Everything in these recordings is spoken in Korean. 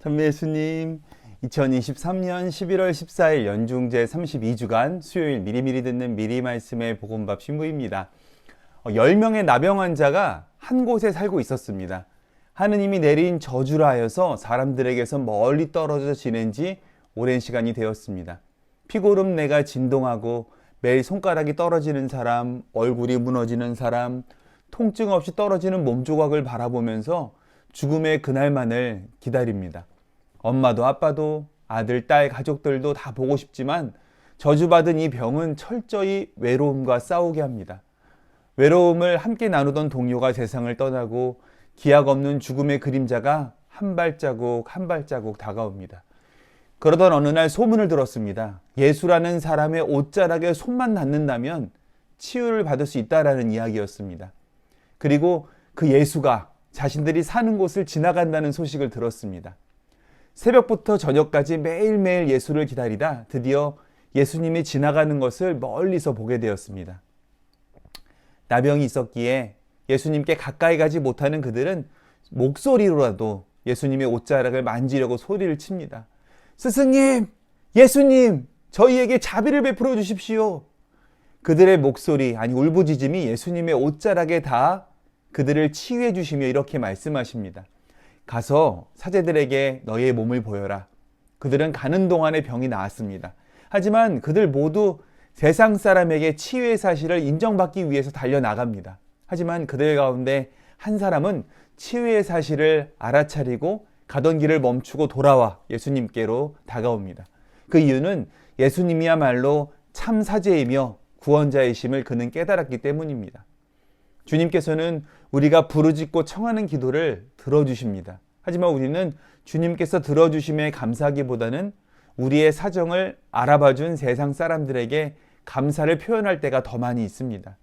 천미예수님, 2023년 11월 14일 연중제 32주간 수요일 미리미리 듣는 미리 말씀의 복음밥 신부입니다. 10명의 나병 환자가 한 곳에 살고 있었습니다. 하느님이 내린 저주라 하여서 사람들에게서 멀리 떨어져 지낸 지 오랜 시간이 되었습니다. 피고름 내가 진동하고 매일 손가락이 떨어지는 사람, 얼굴이 무너지는 사람, 통증 없이 떨어지는 몸 조각을 바라보면서 죽음의 그날만을 기다립니다. 엄마도 아빠도 아들, 딸, 가족들도 다 보고 싶지만 저주받은 이 병은 철저히 외로움과 싸우게 합니다. 외로움을 함께 나누던 동료가 세상을 떠나고 기약 없는 죽음의 그림자가 한 발자국 한 발자국 다가옵니다. 그러던 어느 날 소문을 들었습니다. 예수라는 사람의 옷자락에 손만 닿는다면 치유를 받을 수 있다라는 이야기였습니다. 그리고 그 예수가 자신들이 사는 곳을 지나간다는 소식을 들었습니다. 새벽부터 저녁까지 매일매일 예수를 기다리다 드디어 예수님이 지나가는 것을 멀리서 보게 되었습니다. 나병이 있었기에 예수님께 가까이 가지 못하는 그들은 목소리로라도 예수님의 옷자락을 만지려고 소리를 칩니다. 스승님, 예수님, 저희에게 자비를 베풀어 주십시오. 그들의 목소리, 아니 울부짖음이 예수님의 옷자락에 다 그들을 치유해 주시며 이렇게 말씀하십니다. 가서 사제들에게 너의 몸을 보여라. 그들은 가는 동안에 병이 나았습니다. 하지만 그들 모두 세상 사람에게 치유의 사실을 인정받기 위해서 달려나갑니다. 하지만 그들 가운데 한 사람은 치유의 사실을 알아차리고 가던 길을 멈추고 돌아와 예수님께로 다가옵니다. 그 이유는 예수님이야말로 참 사제이며 구원자이심을 그는 깨달았기 때문입니다. 주님께서는 우리가 부르짖고 청하는 기도를 들어주십니다. 하지만 우리는 주님께서 들어주심에 감사하기보다는 우리의 사정을 알아봐준 세상 사람들에게 감사를 표현할 때가 더 많이 있습니다.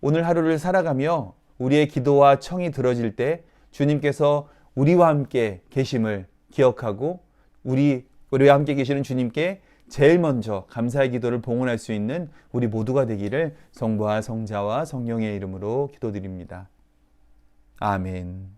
오늘 하루를 살아가며 우리의 기도와 청이 들어질 때 주님께서 우리와 함께 계심을 기억하고 우리 우리와 함께 계시는 주님께 제일 먼저 감사의 기도를 봉헌할 수 있는 우리 모두가 되기를 성부와 성자와 성령의 이름으로 기도드립니다. 아멘.